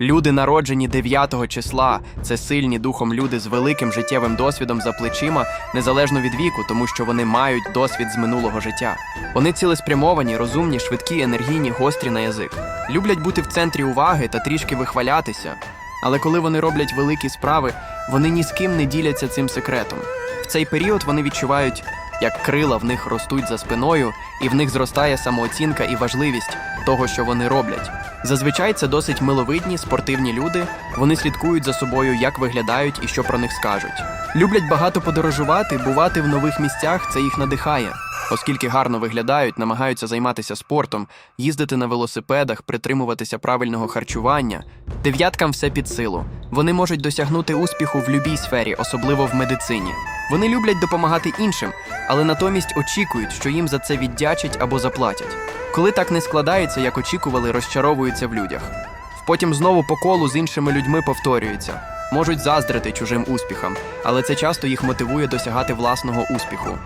Люди, народжені 9 числа, це сильні духом люди з великим життєвим досвідом за плечима, незалежно від віку, тому що вони мають досвід з минулого життя. Вони цілеспрямовані, розумні, швидкі, енергійні, гострі на язик. Люблять бути в центрі уваги та трішки вихвалятися. Але коли вони роблять великі справи, вони ні з ким не діляться цим секретом. В цей період вони відчувають, як крила в них ростуть за спиною, і в них зростає самооцінка і важливість того, що вони роблять. Зазвичай це досить миловидні, спортивні люди. Вони слідкують за собою, як виглядають і що про них скажуть. Люблять багато подорожувати, бувати в нових місцях. Це їх надихає. Оскільки гарно виглядають, намагаються займатися спортом, їздити на велосипедах, притримуватися правильного харчування. Дев'яткам все під силу. Вони можуть досягнути успіху в любій сфері, особливо в медицині. Вони люблять допомагати іншим, але натомість очікують, що їм за це віддячать або заплатять. Коли так не складається, як очікували, розчаровуються в людях. Потім знову по колу з іншими людьми повторюється. Можуть заздрити чужим успіхам, але це часто їх мотивує досягати власного успіху.